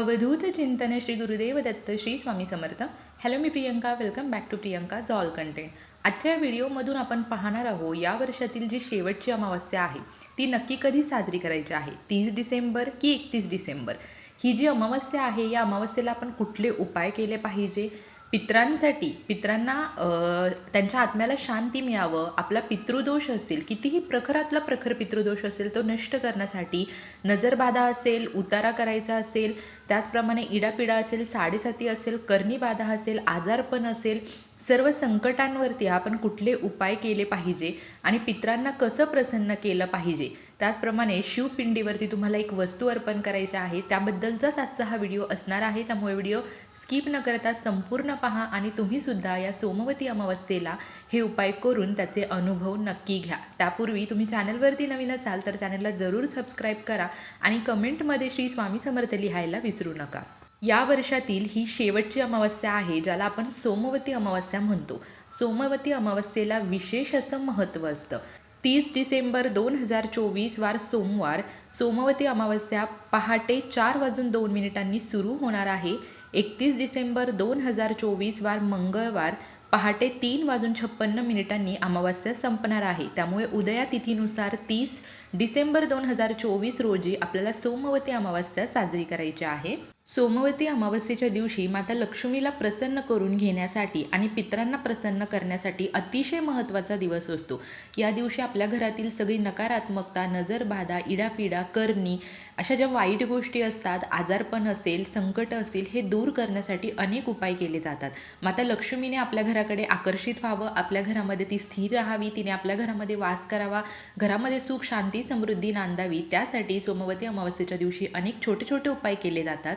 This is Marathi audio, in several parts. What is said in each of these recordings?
अवधूत चिंतन Shri Gurudev Datta Shri Swami Samarth. Hello me Priyanka welcome back to Priyanka all content आजच्या व्हिडिओमधून आपण पाहणार आहोत या वर्षातील जी शेवटची अमावस्या आहे ती नक्की कधी साजरी करायची आहे? तीस डिसेंबर की एकतीस डिसेंबर? ही जी अमावस्या आहे या अमावस्येला आपण कुठले उपाय केले पाहिजे? पित्रांसाठी पित्रांना त्यांच्या आत्म्याला शांती मिळावं आपला पितृदोष असेल कितीही प्रखरातला प्रखर पितृदोष असेल तो नष्ट करण्यासाठी नजरबाधा असेल उतारा करायचा असेल त्याचप्रमाणे इडापिडा असेल साडेसाती असेल कर्णीबाधा असेल आजारपण असेल सर्व संकटांवरती आपण कुठले उपाय केले पाहिजे आणि पित्रांना कसं प्रसन्न केलं पाहिजे? त्याचप्रमाणे शिवपिंडीवरती तुम्हाला एक वस्तू अर्पण करायची आहे. त्याबद्दलचाच आजचा हा व्हिडिओ असणार आहे. त्यामुळे व्हिडिओ स्किप न करता संपूर्ण पहा आणि तुम्ही सुद्धा या सोमवती अमावस्येला हे उपाय करून त्याचे अनुभव नक्की घ्या. त्यापूर्वी तुम्ही चॅनलवरती नवीन असाल तर चॅनलला जरूर सबस्क्राईब करा आणि कमेंटमध्ये श्री स्वामी समर्थ लिहायला विसरू विसरू नका. या वर्षातील ही शेवटची अमावस्या आहे ज्याला आपण सोमवती अमावस्या म्हणतो. सोमवती अमावस्येला विशेष असं महत्त्व असतं. तीस डिसेंबर दोन हजार चोवीस वार सोमवार सोमवती अमावस्या पहाटे चार वाजून दोन मिनिटांनी सुरू होणार आहे. एकतीस डिसेंबर दोन हजार चोवीस वार मंगळवार पहाटे तीन वाजून छप्पन्न मिनिटांनी अमावास्या संपणार आहे. त्यामुळे उदया तिथीनुसार तीस डिसेंबर दोन हजार चोवीस रोजी आपल्याला सोमवती अमावास्या साजरी करायची आहे. सोमवती अमावस्येच्या दिवशी माता लक्ष्मीला प्रसन्न करून घेण्यासाठी आणि पितरांना प्रसन्न करण्यासाठी अतिशय महत्त्वाचा दिवस असतो. या दिवशी आपल्या घरातील सगळी नकारात्मकता नजरबाधा इडापिडा करणी अशा ज्या वाईट गोष्टी असतात आजारपण असेल संकट असेल हे दूर करण्यासाठी अनेक उपाय केले जातात. माता लक्ष्मीने आपल्या घराकडे आकर्षित व्हावं आपल्या घरामध्ये ती स्थिर राहावी तिने आपल्या घरामध्ये वास करावा घरामध्ये सुख शांती समृद्धी नांदावी त्यासाठी सोमवती अमावस्येच्या दिवशी अनेक छोटे छोटे उपाय केले जातात.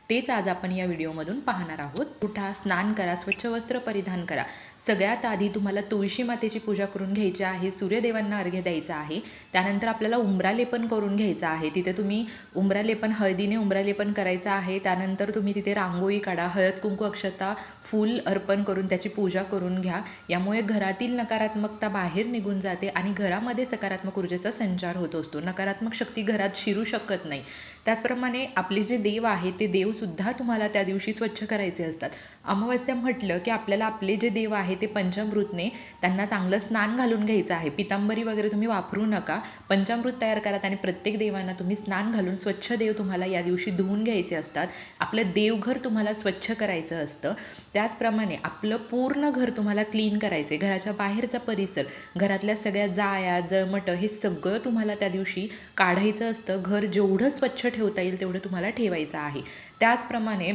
तेच आज आपण या व्हिडिओमधून पाहणार आहोत. उठा स्नान करा स्वच्छ वस्त्र परिधान करा. सगळ्यात आधी तुम्हाला तुळशी मातेची पूजा करून घ्यायची आहे सूर्यदेवांना अर्घ्य द्यायचा आहे. त्यानंतर आपल्याला उंबरालेपन करून घ्यायचं आहे. तिथे तुम्ही उंबरालेपन हळदीने उंबरालेपन करायचं आहे. त्यानंतर तुम्ही तिथे रांगोळी काढा हळद कुंकू अक्षता फूल अर्पण करून त्याची पूजा करून घ्या. यामुळे घरातील नकारात्मकता बाहेर निघून जाते आणि घरामध्ये सकारात्मक ऊर्जेचा संचार होत असतो. नकारात्मक शक्ती घरात शिरू शकत नाही. त्याचप्रमाणे आपले जे देव आहेत ते देव सुद्धा तुम्हाला त्या दिवशी स्वच्छ करायचे असतात. अमावस्या म्हटलं की आपल्याला आपले जे देव आहे ते पंचामृतने त्यांना चांगलं स्नान घालून घ्यायचं आहे. पितांबरी वगैरे तुम्ही वापरू नका. पंचामृत तयार करा आणि प्रत्येक देवांना तुम्ही स्नान घालून स्वच्छ देव तुम्हाला या दिवशी धुवून घ्यायचे असतात. आपलं देवघर तुम्हाला स्वच्छ करायचं असतं. त्याचप्रमाणे आपलं पूर्ण घर तुम्हाला क्लीन करायचं आहे घराच्या बाहेरचा परिसर घरातल्या सगळ्या जाया जळमटं हे सगळं तुम्हाला त्या दिवशी काढायचं असतं. घर जेवढं स्वच्छ ठेवता येईल तेवढं तुम्हाला ठेवायचं आहे. त्याचप्रमाणे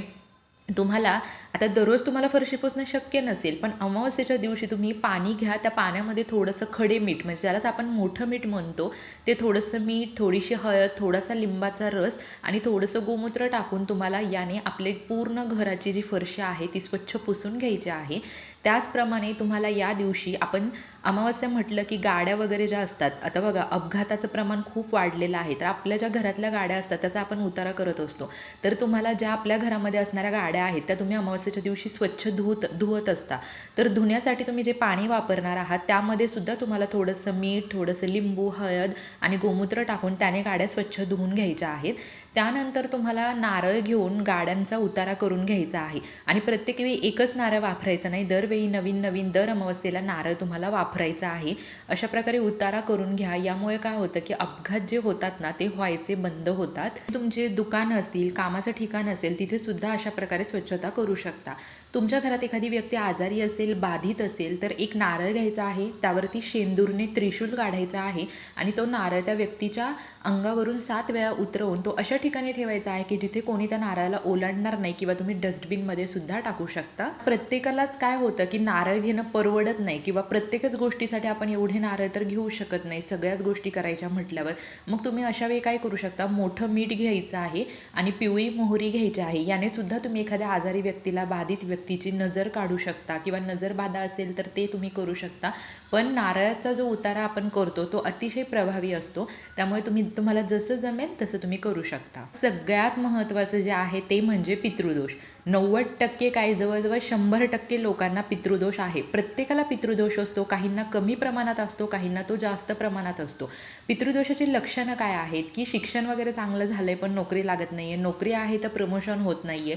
तुम्हाला आता दररोज तुम्हाला फरशी पुसणं शक्य नसेल पण अमावस्येच्या दिवशी तुम्ही पाणी घ्या त्या पाण्यामध्ये थोडंसं खडे मीठ म्हणजे ज्यालाच आपण मोठं मीठ म्हणतो ते थोडंसं मीठ थोडीशी हळद थोडासा लिंबाचा रस आणि थोडंसं गोमूत्र टाकून तुम्हाला याने आपले पूर्ण घराची जी फरशी आहे ती स्वच्छ पुसून घ्यायची आहे. त्याचप्रमाणे तुम्हाला या दिवशी आपण अमावस्या म्हटलं की गाड्या वगैरे ज्या असतात आता बघा अपघाताचं प्रमाण खूप वाढलेलं आहे. तर आपल्या ज्या घरातल्या गाड्या असतात त्याचा आपण उतारा करत असतो. तर तुम्हाला ज्या आपल्या घरामध्ये असणाऱ्या गाड्या आहेत त्या तुम्ही अमावस्येच्या दिवशी स्वच्छ धुवत धुवत असता. तर धुण्यासाठी तुम्ही जे पाणी वापरणार आहात त्यामध्ये सुद्धा तुम्हाला थोडंसं मीठ थोडंसं लिंबू हळद आणि गोमूत्र टाकून त्याने गाड्या स्वच्छ धुवून घ्यायच्या आहेत. त्यानंतर तुम्हाला नारळ घेऊन गाड्यांचा उतारा करून घ्यायचा आहे. आणि प्रत्येक वेळी एकच नारळ वापरायचा नाही. दरवेळी नवीन नवीन दर अमावस्येला नारळ तुम्हाला वापरायचा आहे. अशा प्रकारे उतारा करून घ्या. यामुळे काय होतं की अपघात जे होतात ना ते व्हायचे बंद होतात. तुमचे दुकान असतील कामाचं ठिकाण असेल तिथे सुद्धा अशा प्रकारे स्वच्छता करू शकता. तुमच्या घरात एखादी व्यक्ती आजारी असेल बाधित असेल तर एक नारळ घ्यायचा आहे. त्यावरती शेंदूरने त्रिशूल काढायचा आहे. आणि तो नारळ त्या व्यक्तीच्या अंगावरून सात वेळा उतरवून तो अशा ठिकाणी ठेवायचा आहे की जिथे कोणी त्या नारळाला ओलांडणार नाही किंवा तुम्ही डस्टबिनमध्ये सुद्धा टाकू शकता. प्रत्येकालाच काय होतं की नारळ घेणं परवडत नाही किंवा प्रत्येकच गोष्टीसाठी आपण एवढे नारळ तर घेऊ शकत नाही सगळ्याच गोष्टी करायच्या म्हटल्यावर. मग तुम्ही अशा वेळी काय करू शकता? मोठं मीठ घ्यायचं आहे आणि पिवळी मोहरी घ्यायची आहे. याने सुद्धा तुम्ही एखाद्या आजारी व्यक्तीला बाधित व्यक्तीची नजर काढू शकता किंवा नजर बाधा असेल तर ते तुम्ही करू शकता. पण नारळाचा जो उतारा आपण करतो तो अतिशय प्रभावी असतो. त्यामुळे तुम्ही तुम्हाला जसं जमेल तसं तुम्ही करू शकता. शकता. सगळ्यात महत्त्वाचं जे आहे ते म्हणजे पितृदोष. नव्वद टक्के काय जवळजवळ शंभर टक्के लोकांना पितृदोष आहे. प्रत्येकाला पितृदोष असतो काहींना कमी प्रमाणात असतो काहींना तो जास्त प्रमाणात असतो. पितृदोषाची लक्षणं काय आहेत? की शिक्षण वगैरे चांगलं झालंय पण नोकरी लागत नाहीये. नोकरी आहे तर प्रमोशन होत नाहीये.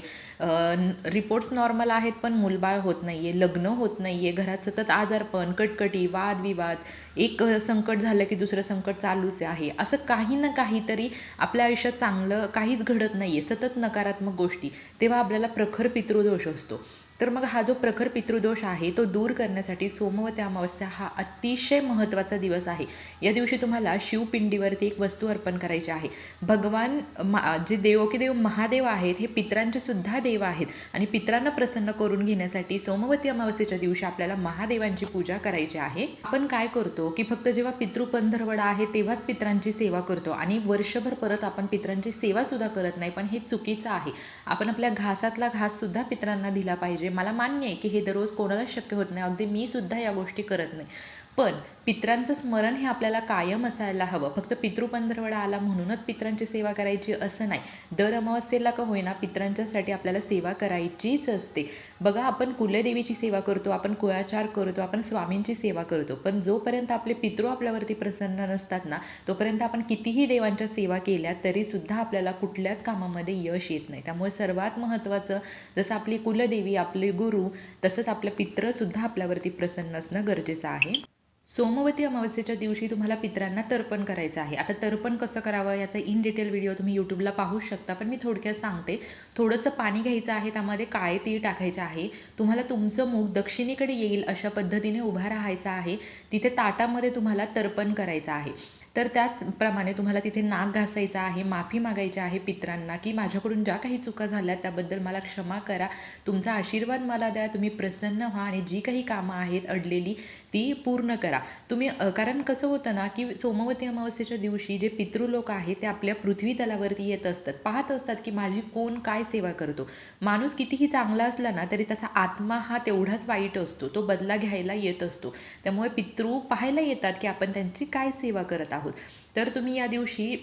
रिपोर्ट्स नॉर्मल आहेत पण मुलबाळ होत नाहीये. लग्न होत नाहीये. घरात सतत आजारपण कटकटी वादविवाद. एक संकट झालं की दुसरं संकट चालूच आहे. असं काही ना काहीतरी आपल्या आयुष्यात चांगलं चांगलं काहीच घडत नाहीये सतत नकारात्मक गोष्टी तेव्हा आपल्याला प्रखर पितृदोष असतो. तर मग हा जो प्रखर पितृदोष आहे तो दूर करण्यासाठी सोमवती अमावस्या हा अतिशय महत्त्वाचा दिवस आहे. या दिवशी तुम्हाला शिवपिंडीवरती एक वस्तू अर्पण करायची आहे. भगवान जे देव की देव महादेव आहेत हे पित्रांचे सुद्धा देव आहेत. आणि पित्रांना प्रसन्न करून घेण्यासाठी सोमवती अमावस्येच्या दिवशी आपल्याला महादेवांची पूजा करायची आहे. आपण काय करतो की फक्त जेव्हा पितृपंधरवडा आहे तेव्हाच पित्रांची सेवा करतो. आणि वर्षभर परत आपण पित्रांची सेवा सुद्धा करत नाही पण हे चुकीचं आहे. आपण आपल्या घासातला घास सुद्धा पित्रांना दिला पाहिजे. म्हणजे मला मान्य आहे की हे दररोज कोणालाच शक्य होत नाही. अगदी मी सुद्धा या गोष्टी करत नाही. पण पित्रांचं स्मरण हे आपल्याला कायम असायला हवं. फक्त पितृपंधरवडा आला म्हणूनच पित्रांची सेवा करायची असं नाही. दर अमावस्येला का होईना पित्रांच्यासाठी आपल्याला सेवा करायचीच असते. बघा आपण कुलदेवीची सेवा करतो आपण कुळाचार करतो आपण स्वामींची सेवा करतो. पण जोपर्यंत आपले पितृ आपल्यावरती प्रसन्न नसतात ना तोपर्यंत आपण कितीही देवांच्या सेवा केल्या तरी सुद्धा आपल्याला कुठल्याच कामामध्ये यश येत नाही. त्यामुळे सर्वात महत्त्वाचं जसं आपली कुलदेवी आपले गुरु तसंच आपले पित्र सुद्धा आपल्यावरती प्रसन्न असणं गरजेचं आहे. सोमवती अमावस्येच्या दिवशी तुम्हाला पित्रांना तर्पण करायचं आहे. आता तर्पण कसं करावं? याचा इन डिटेल व्हिडिओ तुम्ही यूट्यूबला पाहू शकता. पण मी थोडक्यात सांगते. थोडंसं पाणी घ्यायचं आहे. त्यामध्ये काळे तीळ टाकायचे आहे. तुम्हाला तुमचं मुख दक्षिणेकडे येईल अशा पद्धतीने उभा राहायचा आहे. तिथे ताटामध्ये तुम्हाला तर्पण करायचं आहे. तर त्याचप्रमाणे तुम्हाला तिथे नाक घासायचं आहे माफी मागायची आहे पित्रांना की माझ्याकडून ज्या काही चुका झाल्या त्याबद्दल मला क्षमा करा. तुमचा आशीर्वाद मला द्या तुम्ही प्रसन्न व्हा आणि जी काही कामं आहेत अडलेली ती पूर्ण करा. तुम्ही कारण कसं होतं ना की सोमवती अमावस्येच्या दिवशी जे पितृलोक आहेत ते आपल्या पृथ्वी तलावरती येत असतात पाहत असतात की माझी कोण काय सेवा करतो. माणूस कितीही चांगला असला ना तरी त्याचा आत्मा हा तेवढाच वाईट असतो तो बदला घ्यायला येत असतो. त्यामुळे पितृ पाहायला येतात की आपण त्यांची काय सेवा करत आहोत. तर तुम्ही या दिवशी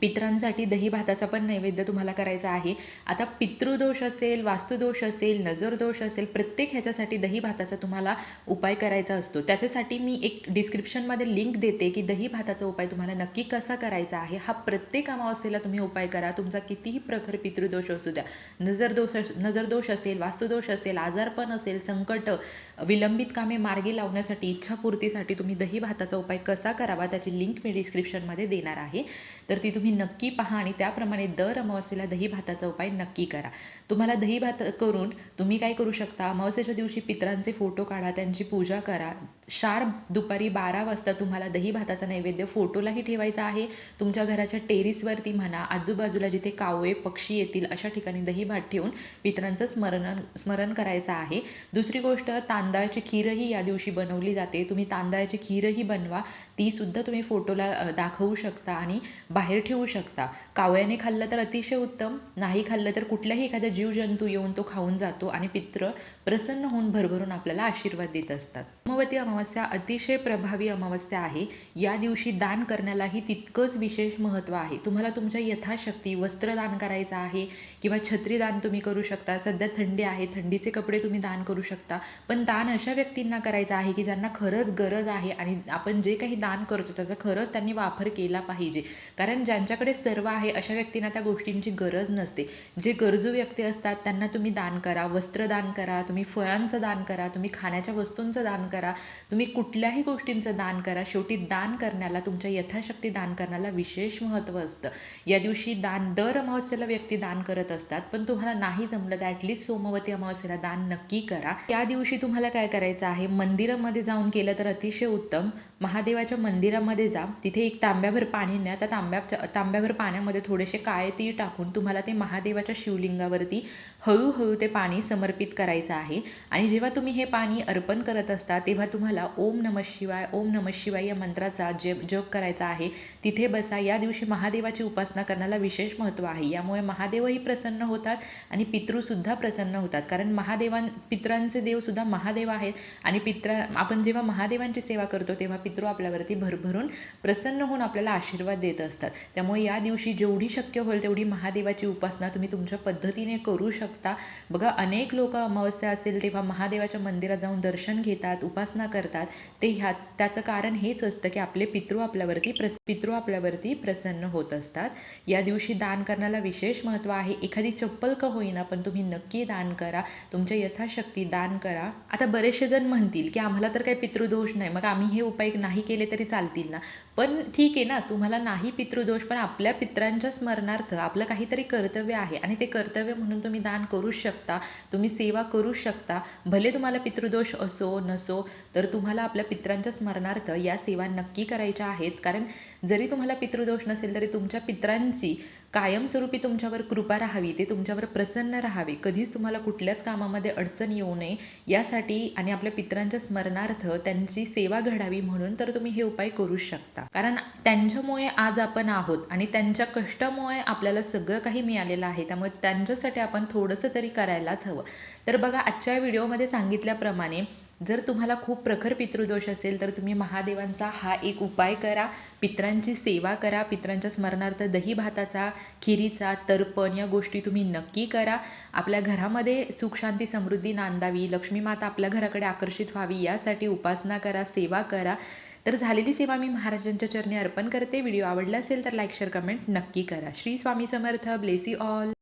पित्रांसाठी दही भाताचा पण नैवेद्य तुम्हाला करायचा आहे. आता पितृदोष असेल वास्तुदोष असेल नजरदोष असेल प्रत्येक ह्याच्यासाठी दही भाताचा तुम्हाला उपाय करायचा असतो. त्याच्यासाठी मी एक डिस्क्रिप्शनमध्ये लिंक देते की दही भाताचा उपाय तुम्हाला नक्की कसा करायचा आहे. हा प्रत्येक अमावस्येला तुम्ही उपाय करा. तुमचा कितीही प्रखर पितृदोष असू द्या. नजरदोष नजरदोष असेल वास्तुदोष असेल आजारपण असेल संकट विलंबित कामे मार्गी लावण्यासाठी इच्छापूर्तीसाठी तुम्ही दही भाताचा उपाय कसा करावा त्याची लिंक मी डिस्क्रिप्शनमध्ये देणार आहे. तर ती तुम्ही नक्की पहा आणि त्याप्रमाणे दर अमावस्येला दही भाताचा उपाय नक्की करा. तुम्हाला दही भात करून तुम्ही काय करू शकता? अमावस्येच्या दिवशी पित्रांचे फोटो काढा त्यांची पूजा करा शार्प दुपारी बारा वाजता तुम्हाला दही भाताचा नैवेद्य फोटोलाही ठेवायचा आहे. तुमच्या घराच्या टेरिसवरती म्हणा आजूबाजूला जिथे कावळे पक्षी येतील अशा ठिकाणी दही भात ठेवून पित्रांचं स्मरण स्मरण करायचं आहे. दुसरी गोष्ट तांदळाची खीरही या दिवशी बनवली जाते. तुम्ही तांदळाची खीरही बनवा. ती सुद्धा तुम्ही फोटोला दाखवू शकता आणि बाहेर ठेवू शकता. कावळ्याने खाल्लं तर अतिशय उत्तम. नाही खाल्लं तर कुठल्याही एखाद्या जीवजंतू येऊन तो खाऊन जातो आणि पित्र प्रसन्न होऊन भरभरून आपल्याला आशीर्वाद देत असतात. सोमवती अमावस्या अतिशय प्रभावी अमावस्या आहे. या दिवशी दान करण्यालाही तितकंच विशेष महत्त्व आहे. तुम्हाला तुमच्या यथाशक्ती वस्त्र दान करायचं आहे किंवा छत्री दान तुम्ही करू शकता. सध्या थंडी आहे. थंडीचे कपडे तुम्ही दान करू शकता. पण दान अशा व्यक्तींना करायचं आहे की ज्यांना खरंच गरज आहे आणि आपण जे काही दान करतो त्याचा खरंच त्यांनी वापर केला पाहिजे. कारण ज्यांच्याकडे सर्व आहे अशा व्यक्तींना त्या गोष्टींची गरज नसते. जे गरजू व्यक्ती असतात त्यांना तुम्ही दान करा वस्त्र दान करा तुम्ही फळांचं दान करा तुम्ही खाण्याच्या वस्तूंचं दान करा. तुम्ही कुठल्याही गोष्टींचं दान करा. शेवटी दान करण्याला तुमच्या यथाशक्ती दान करण्याला विशेष महत्त्व असतं. या दिवशी दान दर अमावस्येला व्यक्ती दान करत असतात पण तुम्हाला नाही जमलं तर ॲटलिस्ट सोमवती अमावस्येला दान नक्की करा. त्या दिवशी तुम्हाला काय करायचं आहे? मंदिरामध्ये जाऊन केलं तर अतिशय उत्तम. महादेवाच्या मंदिरामध्ये जा. तिथे एक तांब्याभर पाणी न्या. त्या तांब्या तांब्याभर पाण्यामध्ये थोडेसे काळे तीळ टाकून तुम्हाला ते महादेवाच्या शिवलिंगावरती हळूहळू ते पाणी समर्पित करायचं आहे. आणि जेव्हा तुम्ही हे पाणी अर्पण करत असता तेव्हा तुम्हाला तुम्हाला ओम नम शिवाय ओम नम शिवाय या मंत्राचा जप जप करायचा आहे तिथे बसा. या दिवशी महादेवाची उपासना करण्याला विशेष महत्त्व आहे. यामुळे महादेवही प्रसन्न होतात आणि पितृसुद्धा प्रसन्न होतात. कारण महादेवां पितरांचे देवसुद्धा महादेव आहेत आणि पित्र आपण जेव्हा महादेवांची सेवा करतो तेव्हा पितृ आपल्यावरती भरभरून प्रसन्न होऊन आपल्याला आशीर्वाद देत असतात. त्यामुळे या दिवशी जेवढी शक्य होईल तेवढी महादेवाची उपासना तुम्ही तुमच्या पद्धतीने करू शकता. बघा अनेक लोक अमावस्या असेल तेव्हा महादेवाच्या मंदिरात जाऊन दर्शन घेतात उपासना करतात. ते ह्याच त्याचं कारण हेच असतं की आपले पितृ आपल्यावरती प्रस पितृ आपल्यावरती प्रसन्न होत असतात. या दिवशी दान करण्याला विशेष महत्त्व आहे. एखादी चप्पल का होईना पण तुम्ही नक्की दान करा. तुमच्या यथाशक्ती दान करा. आता बरेचसे जण म्हणतील की आम्हाला तर काही पितृदोष नाही. मग आम्ही हे उपाय नाही केले तरी चालतील ना? पण ठीक आहे ना तुम्हाला नाही पितृदोष पण आपल्या पित्रांच्या स्मरणार्थ आपलं काहीतरी कर्तव्य आहे आणि ते कर्तव्य म्हणून तुम्ही दान करूच शकता. तुम्ही सेवा करू शकता. भले तुम्हाला पितृदोष असो नसो तर तुम्हाला आपल्या पित्रांच्या स्मरणार्थ या सेवा नक्की करायच्या आहेत. कारण जरी तुम्हाला पितृदोष नसेल तरी तुमच्या पित्रांची कायमस्वरूपी तुमच्यावर कृपा राहावी ते तुमच्यावर प्रसन्न राहावे. कधीच तुम्हाला कुठल्याच कामामध्ये अडचण येऊ नये. यासाठी आणि आपल्या पित्रांच्या स्मरणार्थ त्यांची सेवा घडावी म्हणून तर तुम्ही हे उपाय करू शकता. कारण त्यांच्यामुळे आज आपण आहोत आणि त्यांच्या कष्टामुळे आपल्याला सगळं काही मिळालेलं आहे. त्यामुळे त्यांच्यासाठी आपण थोडंसं तरी करायलाच हवं. तर बघा आजच्या व्हिडिओमध्ये सांगितल्याप्रमाणे जर तुम्हाला खूप प्रखर पितृदोष असेल तर तुम्ही महादेवांचा हा एक उपाय करा. पित्रांची सेवा करा. पित्रांच्या स्मरणार्थ दही भाताचा खिरीचा तर्पण या गोष्टी तुम्ही नक्की करा. आपल्या घरामध्ये सुख शांती समृद्धी नांदावी. लक्ष्मी माता आपल्या घराकडे आकर्षित व्हावी यासाठी उपासना करा सेवा करा. तर झालेली सेवा मी महाराजांच्या चरणी अर्पण करते. व्हिडिओ आवडला असेल तर लाईक शेअर कमेंट नक्की करा. श्री स्वामी समर्थ. Blessed all.